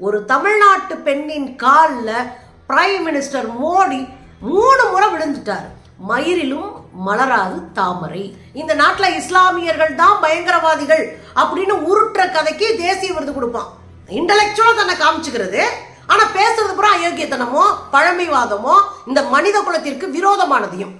ஒரு தமிழ்நாட்டு பெண்ணின் காலில் பிரைம் மினிஸ்டர் மோடி மூணு முறை விழுந்துட்டார். மயிரிலும் மலராது தாமரை. இந்த நாட்டில் இஸ்லாமியர்கள் தான் பயங்கரவாதிகள் அப்படின்னு உருட்டுற கதைக்கு தேசிய விருது கொடுப்பான். இன்டலெக்சுவலாக தன்னை காமிச்சுக்கிறது. ஆனால் பேசுறது பூரா அயோக்கியத்தனமோ பழமைவாதமோ இந்த மனித குலத்திற்கு விரோதமானதையும்.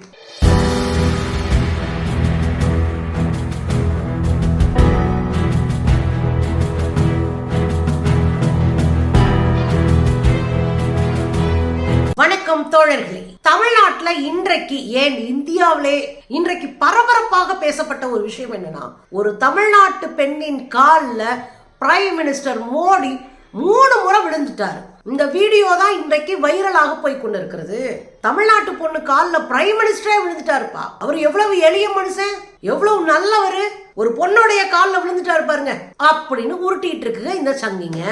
தோழர்களே தமிழ்நாட்டுல இன்றைக்கு ஏன் இந்தியாவிலே இன்றைக்கு பரபரப்பாக பேசப்பட்ட ஒரு விஷயம் என்னன்னா ஒரு தமிழ்நாட்டு பெண்ணின் காலில் பிரைம் மினிஸ்டர் மோடி மூணு முறை விழுந்துட்டாரு. இந்த வீடியோ தான் இன்றைக்கு வைரலாக போய் கொண்டிருக்கிறது. தமிழ்நாட்டு பொண்ணு காலில் பிரைம் மினிஸ்டரே விழுந்துட்டாருப்பா. அவர் எவ்வளவு எளிய மனுஷன்? எவ்வளவு நல்லவர்? ஒரு பொண்ணுடைய காலில் விழுந்துட்டாரு பாருங்க. அப்படின்னு உருட்டிட்டு இருக்குங்க இந்த சங்கிங்க.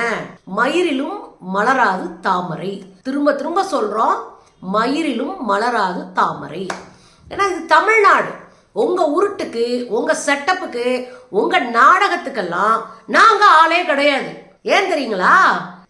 மயிரிலும் மலராது தாமரை. திரும்ப திரும்ப சொல்றோம் மயிரிலும் மலராது தாமரை. ஏன்னா இது தமிழ்நாடு. உங்கள் உருட்டுக்கு உங்கள் செட்டப்புக்கு உங்கள் நாடகத்துக்கெல்லாம் நாங்கள் ஆளே கிடையாது. ஏன் தெரியுங்களா?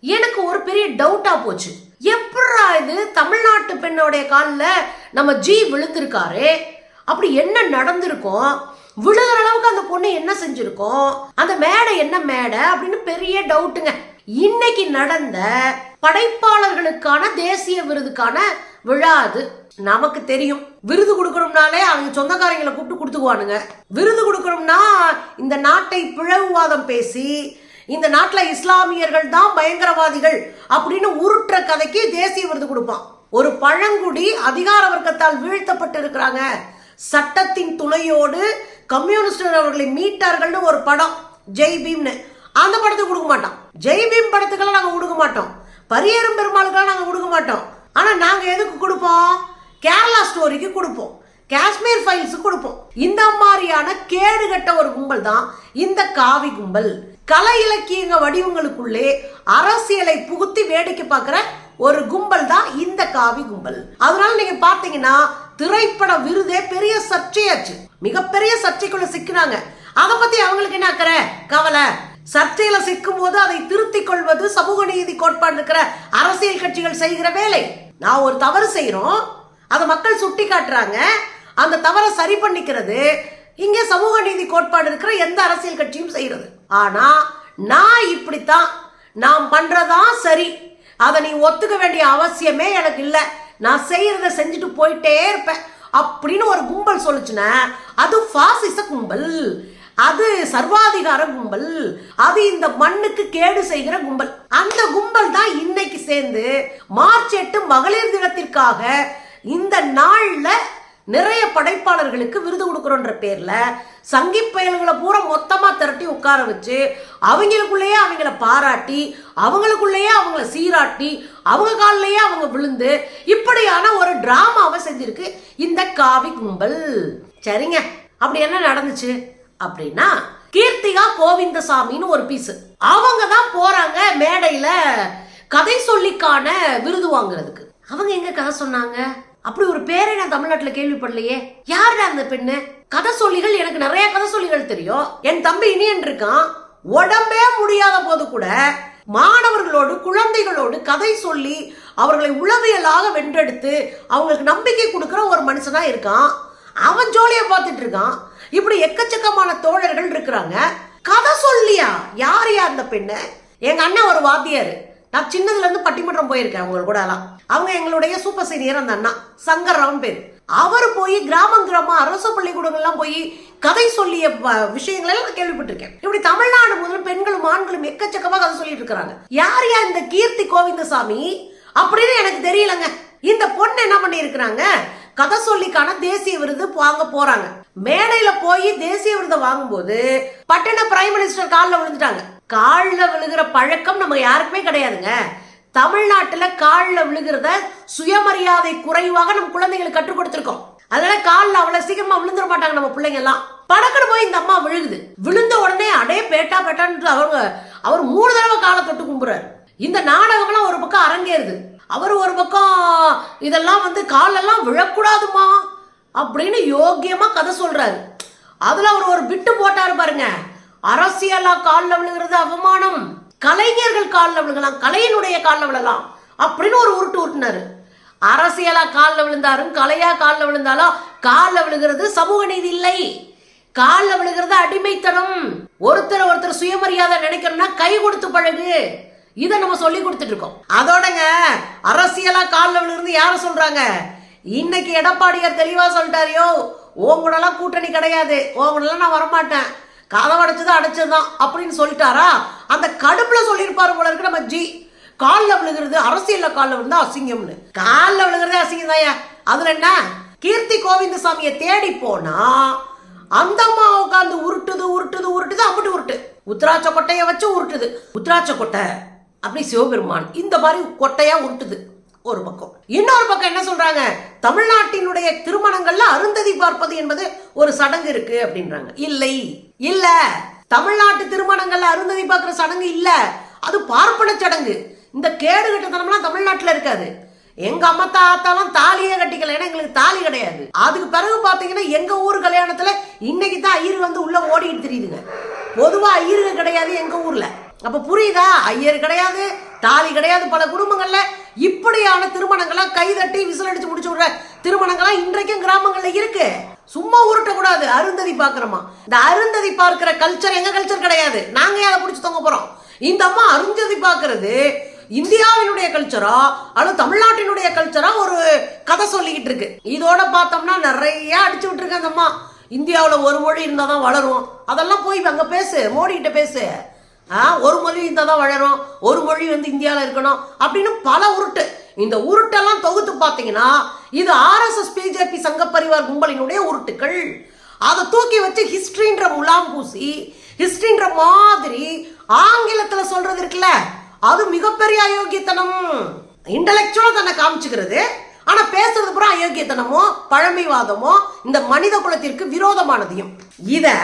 எனக்கு ஒரு பெரிய டவுட்டாக போச்சு. எப்படா இது தமிழ்நாட்டு பெண்ணோடைய காலில் நம்ம ஜி விழுந்திருக்காரு? அப்படி என்ன நடந்திருக்கும்? விழுகிற அளவுக்கு அந்த பொண்ணு என்ன செஞ்சிருக்கோம்? அந்த மேடை என்ன மேடை? அப்படின்னு பெரிய டவுட்டுங்க. இன்னைக்கு நடந்த படைப்பாளர்களுக்கான தேசிய விருதுக்கான விழா அது. நமக்கு தெரியும். விருது கொடுக்கணும்னாலே அவங்க சொந்தக்காரங்களை கூப்பிட்டு கொடுத்துக்குவானுங்க. விருது கொடுக்கணும்னா இந்த நாட்டை பிளவுவாதம் பேசி இந்த நாட்டில் இஸ்லாமியர்கள் தான் பயங்கரவாதிகள் அப்படின்னு உருட்டுற கதைக்கு தேசிய விருது கொடுப்பான். ஒரு பழங்குடி அதிகார வர்க்கத்தால் வீழ்த்தப்பட்டு இருக்கிறாங்க சட்டத்தின் துணையோடு கம்யூனிஸ்டர் அவர்களை மீட்டார்கள்னு ஒரு படம் ஜெய் பீம்னு. அந்த படத்தை கொடுக்க மாட்டான். ஜெய்மீம் படத்துக்கெல்லாம் நாங்கள் கொடுக்க மாட்டோம். பரியேறும் பெருமாளுக்கெல்லாம் நாங்கள் கொடுக்க மாட்டோம். ஆனால் நாங்கள் எதுக்கு கொடுப்போம்? கேரளா ஸ்டோரிக்கு கொடுப்போம். காஷ்மீர் ஃபைல்ஸு கொடுப்போம். இந்த மாதிரியான கேடுகட்ட ஒரு கும்பல் தான் இந்த காவி கும்பல். கலை இலக்கியங்க வடிவங்களுக்குள்ளே அரசியலை புகுத்தி வேடிக்கை பார்க்குற ஒரு கும்பல் தான் இந்த காவி கும்பல். அதனால நீங்க பாத்தீங்கன்னா திரைப்பட விருதே பெரிய சர்ச்சையாச்சு. மிகப்பெரிய சர்ச்சைக்குள்ள சிக்கினாங்க. அதை பத்தி அவங்களுக்கு என்ன அக்கறை? கவலை. சர்ச்சையில சிக்கும் போது அதை திருத்திக் கொள்வது சமூக நீதி கோட்பாடு இருக்கிற அரசியல் கட்சிகள் செய்கிற வேலை. நான் ஒரு தவறு செய்யறோம் அதை மக்கள் சுட்டி காட்டுறாங்க அந்த தவறை சரி பண்ணிக்கிறது இங்க சமூக நீதி கோட்பாடு இருக்கிற எந்த அரசியல் கட்சியும் செய்யறது ஆனா நான் இப்படித்தான் நான் பண்றதா சரி அதை நீ ஒத்துக்க வேண்டிய அவசியமே எனக்கு இல்லை நான் செய்யறத செஞ்சுட்டு போயிட்டே இருப்பேன் அப்படின்னு ஒரு கும்பல் சொல்லுச்சுன்னா அது பாசிச கும்பல். அது சர்வாதிகார கும்பல். அது இந்த மண்ணுக்கு கேடு செய்கிற கும்பல். அந்த கும்பல் தான் இன்னைக்கு சேர்ந்து மார்ச் எட்டு மகளிர் தினத்திற்காக இந்த நாள்ல நிறைய படைப்பாளர்களுக்கு விருது கொடுக்குறோன்ற பேர்ல சங்கி பயல்களை பூரா மொத்தமா திரட்டி உட்கார வச்சு அவங்களுக்குள்ளேயே அவங்கள பாராட்டி அவங்களுக்குள்ளேயே அவங்கள சீராட்டி அவங்க காலிலேயே அவங்க விழுந்து இப்படியான ஒரு டிராமாவை செஞ்சிருக்கு இந்த காவி கும்பல். சரிங்க. அப்படி என்ன நடந்துச்சு? அப்படின்னா கீர்த்திகா கோவிந்தசாமின்னு ஒரு பீஸ் அவங்க தான் போறாங்க மேடையில கதை சொல்லிக்கான விருது வாங்குறதுக்கு. அவங்க எங்க கதை சொன்னாங்க? அப்படி ஒரு பேரை நான் தமிழ்நாட்டுல கேள்விப்படலையே. யாருடா அந்த பெண்ணு? கதை சொல்லிகள் எனக்கு நிறைய கதை சொல்லிகள் தெரியும். என் தம்பி இனியன் இருக்கான். உடம்பே முடியாத போது கூட மாணவர்களோடு குழந்தைகளோடு கதை சொல்லி அவர்களை உளவியலாக வென்றெடுத்து அவங்களுக்கு நம்பிக்கை கொடுக்குற ஒரு மனுஷனா இருக்கான். அவன் ஜோலியை பார்த்துட்டு இருக்கான். இப்படி எக்கச்சக்கமான தோழர்கள் இருக்கிறாங்க. கதை சொல்லியா? யாரையா அந்த பெண்ணு? எங்க அண்ணன் ஒரு வாத்தியார். நான் சின்னதுல இருந்து பட்டிமன்றம் போயிருக்கேன் அவங்க கூட எல்லாம். அவங்க எங்களுடைய சூப்பர் சீனியர் அந்த அண்ணா. சங்கர் ராவன் பேர். அவர் போய் கிராமம் கிராமம் அரசு பள்ளிக்கூடங்கள்லாம் போய் கதை சொல்லிய வ- விஷயங்களை எல்லாம் நான் கேள்விப்பட்டிருக்கேன். இப்படி தமிழ்நாடு முதல் பெண்களும் ஆண்களும் எக்கச்சக்கமா கதை சொல்லிட்டு இருக்கிறாங்க. யார் யா இந்த கீர்த்தி கோவிந்தசாமி? அப்படின்னு எனக்கு தெரியலங்க. இந்த பொண்ணு என்ன பண்ணி இருக்கிறாங்க கதை சொல்லிக்கான தேசிய விருது வாங்க போறாங்க. மேடையில போய் தேசிய விருதை வாங்கும்போது பட்டண பிரைம் மினிஸ்டர் காலில் விழுந்துட்டாங்க. காலில் விழுகிற பழக்கம் நம்ம யாருக்குமே கிடையாதுங்க. தமிழ்நாட்டில் காலில் விழுகிறத சுயமரியாதை குறைவாக நம்ம குழந்தைங்களுக்கு கற்றுக் கொடுத்துருக்கோம். அதனால காலில் அவ்வளோ சீக்கிரமா விழுந்துட மாட்டாங்க நம்ம பிள்ளைங்க எல்லாம் படக்குன்னு போய் இந்த அம்மா விழுகுது. விழுந்த உடனே அடே பேட்டா பேட்டான்னு அவங்க அவர் மூணு தடவை காலை தொட்டு கும்புறாரு. இந்த நாடகம்லாம் ஒரு பக்கம் அரங்கேறுது. அவர் ஒரு பக்கம் இதெல்லாம் வந்து காலெல்லாம் விழக்கூடாதுமா அப்படின்னு யோக்கியமா கதை சொல்றாரு. அதுல அவர் ஒரு பிட்டு போட்டாரு பாருங்க. அரசியலா காலில் விழுகிறது அவமானம். கலைஞர்கள் காலில் விழுகலாம் கலையினுடைய காலில் விழலாம் அப்படின்னு ஒரு உருட்டு உருட்டினாரு. அரசியலா காலில் விழுந்தாரும் கலையா காலில் விழுந்தாலும் காலில் விழுகிறது சமூக நீதி இல்லை. காலில் விழுகிறது அடிமைத்தனம். ஒருத்தர் ஒருத்தர் சுயமரியாதை நினைக்கணும்னா கை கொடுத்து பழகு. இதை நம்ம சொல்லி கொடுத்துட்டு இருக்கோம். அதோடங்க அரசியலா காலில் விழுகிறது யாரும் சொல்றாங்க? இன்னைக்கு எடப்பாடியார் தெளிவா சொல்லிட்டாரியோ உங்களெல்லாம் கூட்டணி கிடையாது. உங்களெல்லாம் நான் வரமாட்டேன். கதவு அடைச்சது அடைச்சதுதான் அப்படின்னு சொல்லிட்டாரா? அந்த கடுப்புல சொல்லியிருப்பாரு போல இருக்கு நம்ம ஜி. காலில் விழுகிறது அரசியல்ல காலில் விழுந்தா அசிங்கம்னு. காலில் விழுகிறது அசிங்கம் தாயா அதுல என்ன? கீர்த்தி கோவிந்தசாமியை தேடி போனா அந்த அம்மா உட்காந்து உருட்டுது உருட்டுது உருட்டுது அப்படி உருட்டு. உத்ராட்ச கொட்டையை வச்சு உருட்டுது. உத்ராட்ச கொட்டை. அப்படி சிவபெருமான் இந்த மாதிரி கொட்டையா உருட்டுது. ஒரு பக்கம். இன்னொரு பக்கம் என்ன சொல்றாங்க? தமிழ்நாட்டினுடைய திருமணங்கள்ல அருந்ததி பார்ப்பது என்பது ஒரு சடங்கு இருக்கு அப்படின்றாங்க. இல்லை இல்ல. தமிழ்நாட்டு திருமணங்கள்ல அருந்ததி பார்க்கிற சடங்கு இல்ல. அது பார்ப்பன சடங்கு. இந்த கேடு கட்டத்தனம்லாம் தமிழ்நாட்டுல இருக்காது. எங்க அம்மா தாத்தாலாம் தாலியே கட்டிக்கல. ஏன்னா எங்களுக்கு தாலி கிடையாது. அதுக்கு பிறகு பாத்தீங்கன்னா எங்க ஊர் கல்யாணத்துல இன்னைக்கு தான் ஐயர் வந்து உள்ள ஓடிட்டு தெரியுதுங்க. பொதுவா ஐயருங்க கிடையாது எங்க ஊர்ல. அப்ப புரியுதா? ஐயர் கிடையாது. தாலி கிடையாது பல குடும்பங்கள்ல. இப்படியான திருமணங்களை கைதட்டி விசில் அடிச்சு முடிச்சு விடுற திருமணங்கள்லாம் இன்றைக்கும் கிராமங்கள்ல இருக்கு. சும்மா உருட்டக்கூடாது அருந்ததி பாக்குறோமா இந்த அருந்ததி பார்க்கிற கல்ச்சர் எங்க கல்ச்சர் கிடையாது? நாங்க ஏன் அதை பிடிச்சி தொங்க போறோம்? இந்த அம்மா அருந்ததி பார்க்கிறது இந்தியாவினுடைய கல்ச்சரா அல்லது தமிழ்நாட்டினுடைய கல்ச்சரா ஒரு கதை சொல்லிக்கிட்டு இருக்கு. இதோட பார்த்தோம்னா நிறைய அடிச்சு விட்டுருக்கு அந்த அம்மா. இந்தியாவில் ஒரு மொழி இருந்தால் தான் வளரும் அதெல்லாம் போய் அங்கே பேசு மோடி கிட்ட பேசு. ஒரு மொழி இந்த தான் வளரும். ஒரு மொழி வந்து இந்தியாவில் இருக்கணும் அப்படின்னு பல உருட்டு. இந்த உருட்டெல்லாம் தொகுத்து பார்த்தீங்கன்னா இது ஆர்எஸ்எஸ் பிஜேபி சங்க பரிவார் கும்பலினுடைய உருட்டுகள் அதை தூக்கி வச்சு ஹிஸ்டரின்ற முலாம் பூசி ஹிஸ்டரின்ற மாதிரி ஆங்கிலத்தில் சொல்றது இருக்குல்ல அது மிகப்பெரிய அயோக்கியத்தனம். இன்டலெக்சுவலாக தன்னை காமிச்சுக்கிறது. ஆனால் பேசுறது பூரா அயோக்கியத்தனமோ பழமைவாதமோ இந்த மனித குலத்திற்கு விரோதமானதையும். இதை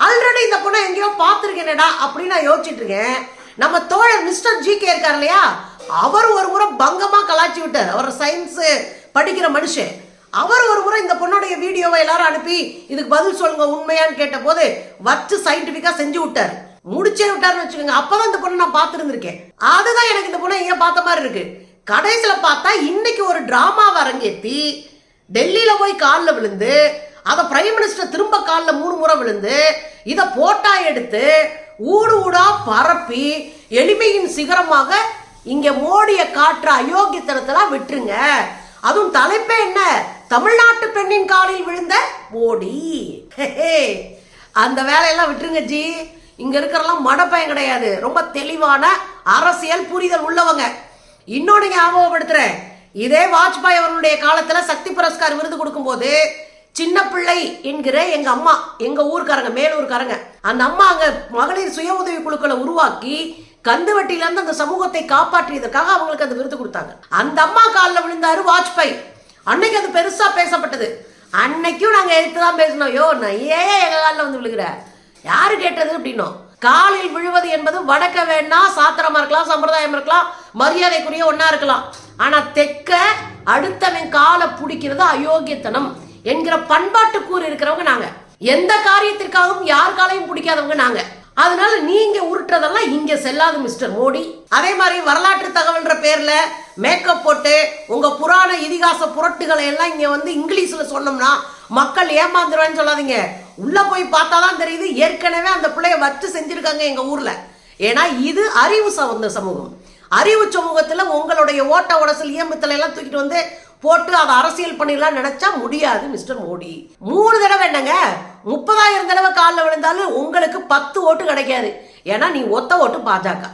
ஆல்ரெடி இந்த பொண்ணை எங்கேயோ பார்த்துருக்கேனடா அப்படின்னு நான் யோசிச்சுட்டு இருக்கேன். நம்ம தோழர் மிஸ்டர் ஜி கே இருக்கார் இல்லையா? அவர் ஒரு முறை பங்கமா கலாச்சி விட்டார். அவர் சயின்ஸ் படிக்கிற மனுஷன். அவர் ஒரு முறை இந்த பொண்ணுடைய வீடியோவை எல்லாரும் அனுப்பி இதுக்கு பதில் சொல்லுங்க உண்மையான்னு கேட்ட போது வச்சு சயின்டிபிக்கா செஞ்சு விட்டார். முடிச்சே விட்டாருன்னு வச்சுக்கோங்க. அப்பதான் இந்த பொண்ணை நான் பார்த்துருந்துருக்கேன். அதுதான் எனக்கு இந்த பொண்ணை எங்க பார்த்த மாதிரி இருக்கு. கடைசியில் பார்த்தா இன்னைக்கு ஒரு டிராமாவை அரங்கேற்றி டெல்லியில் போய் காலில் விழுந்து அதை பிரைம் மினிஸ்டர் திரும்ப காலில் மூணு முறை விழுந்து இதை போட்டா எடுத்து ஊடு ஊடா பரப்பி எளிமையின் சிகரமாக இங்க மோடிய காட்டுற அயோக்கியத்தனத்தெல்லாம் விட்டுருங்க. அதுவும் தலைப்பே என்ன? தமிழ்நாட்டு பெண்ணின் காலில் விழுந்த மோடி. அந்த வேலையெல்லாம் விட்டுருங்க ஜி. இங்க இருக்கிறலாம் மடப்பயம் கிடையாது. ரொம்ப தெளிவான அரசியல் புரிதல் உள்ளவங்க. இன்னொன்னு ஞாபகப்படுத்துறேன். இதே வாஜ்பாய் அவர்களுடைய காலத்துல சக்தி புரஸ்கார் விருது கொடுக்கும்போது சின்ன பிள்ளை என்கிற எங்க அம்மா எங்க ஊர்க்காரங்க மேலூர்காரங்க அந்த அம்மா அங்க மகளிர் சுய உதவி குழுக்களை உருவாக்கி கந்துவெட்டிலேருந்து அந்த சமூகத்தை காப்பாற்றியதற்காக அவங்களுக்கு அந்த விருது கொடுத்தாங்க. அந்த அம்மா காலில் விழுந்தாரு வாஜ்பாய். அன்னைக்கு அது பெருசா பேசப்பட்டது. அன்னைக்கும் நாங்க எடுத்து தான் பேசினோம். யோ நான் ஏன் எங்க காலில் வந்து விழுகிற? யாரு கேட்டது? அப்படின்னோம். காலில் விழுவது என்பது வடக்க வேணா சாத்திரமா இருக்கலாம் சம்பிரதாயம் இருக்கலாம் மரியாதைக்குரிய ஒன்னா இருக்கலாம். ஆனா தெக்க அடுத்தவன் காலை பிடிக்கிறது அயோக்கியத்தனம். என்கிற பண்பாட்டு கூறு இருக்கிறவங்க நாங்க. எந்த காரியத்திற்காகவும் யார் காலையும் பிடிக்காதவங்க நாங்க. அதனால நீங்க உருட்டுறதெல்லாம் இங்க செல்லாது மிஸ்டர் மோடி. அதே மாதிரி வரலாற்று தகவல்ன்ற பேர்ல மேக்கப் போட்டு உங்க புராண இதிகாச புரட்டுகளை எல்லாம் இங்க வந்து இங்கிலீஷ்ல சொன்னோம்னா மக்கள் ஏமாந்துருவான்னு சொல்லாதீங்க. உள்ள போய் பார்த்தாதான் தெரியுது ஏற்கனவே அந்த பிள்ளைய வச்சு செஞ்சிருக்காங்க எங்க ஊர்ல. ஏன்னா இது அறிவு சமந்த சமூகம். அறிவு சமூகத்துல உங்களுடைய ஓட்ட உடசல் இயம்புத்தலை எல்லாம் தூக்கிட்டு வந்து போட்டு அதை அரசியல் பண்ணிடலாம் நினைச்சா முடியாது மிஸ்டர் மோடி. மூணு தடவை என்னங்க? முப்பதாயிரம் தடவை காலில் விழுந்தாலும் உங்களுக்கு பத்து ஓட்டு கிடைக்காது. ஏன்னா நீ ஒத்த ஓட்டு பாஜக.